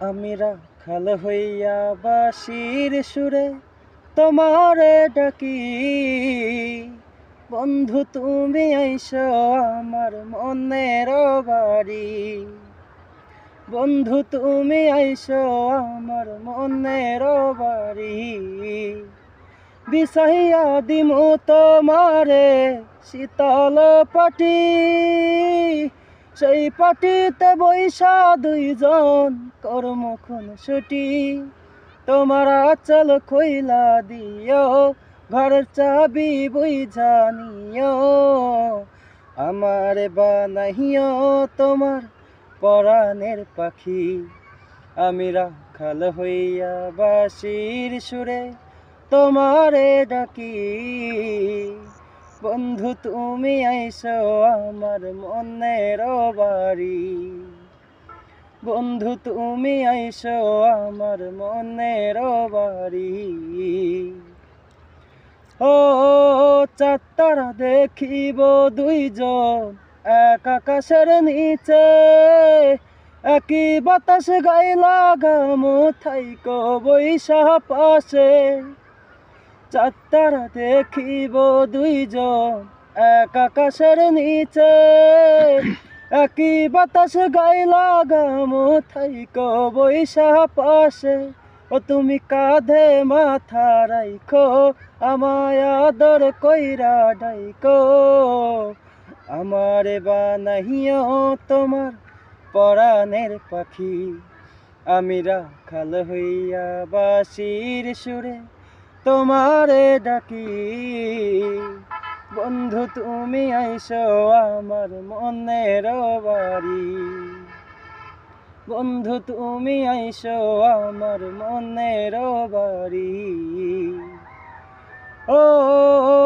আমি রাখাল হইয়া বাসির সুরে তোমারে ডাকি। বন্ধু, তুমি আইসো আমার মনের বাড়ি। বন্ধু, তুমি আইসো আমার মনের বাড়ি। বিষাইয়া দিমু তোমারে শীতল পাটি। সেই পাটিতে বৈশা দুইজন, কর্মক্ষণ ছুটি তোমার আচল খইলা দিও, ঘরের চাবি বুঝা নিও। আমার বানাইও তোমার পরাণের পাখি। আমি রাখাল হইয়া বাসির সুরে তোমারে ডাকি। বন্ধু, তুমি আইসো আমার মনের বাড়ি। বন্ধু, তুমি আইসো আমার মনের বাড়ি। ও চারতারা দেখিব দুইজন, এক আকাশের নিচে, একই বাতাস গাইলা গামো, থাইকো বৈশা পাশে। চারতারা দেখিব দুইজন, এক আকাশের নিচে। একই বাতাস গাইলা গামো, থাইকো বৈশা পাশে ও তুমি কাঁধে মাথা রাইখো, আমায় আদর কইরা ডাইকো আমারে বানাইও তোমার পরাণের পাখি, আমি রাখাল হইয়া বাসির সুরে। তোমারে ডাকি। বন্ধু, তুমি আইসো আমার মনের বাড়ি। বন্ধু, তুমি আইসো আমার মনের বাড়ি। ও,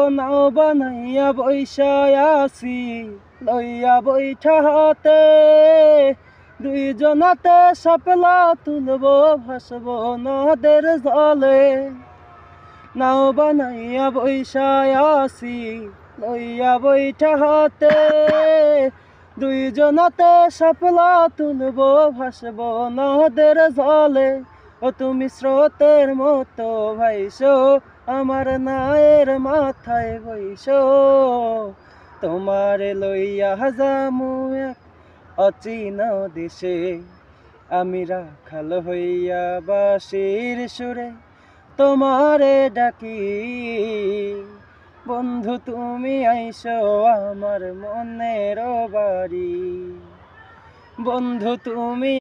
নাও বানাইয়া বৈশায় আসি, লইয়া বৈঠা হাতে। দুইজনাতে সাপলা তুলব, ভাসব নদের জলে। নাও বানাইয়া বৈশায় আসি, লইয়া বৈঠা হাতে। দুইজনাতে সাপলা তুলব, ভাসব নদের জলে। ও তুমি স্রোতের মতো ভাইসো, আমার নায়ের মাথায় বইসো তোমার লইয়া যামু এক অচিন দেশে, আমি রাখাল হইয়া বাসির সুরে। তোমারে ডাকি। বন্ধু তুমি আইসো আমার মনের বাড়ি। বন্ধু তুমি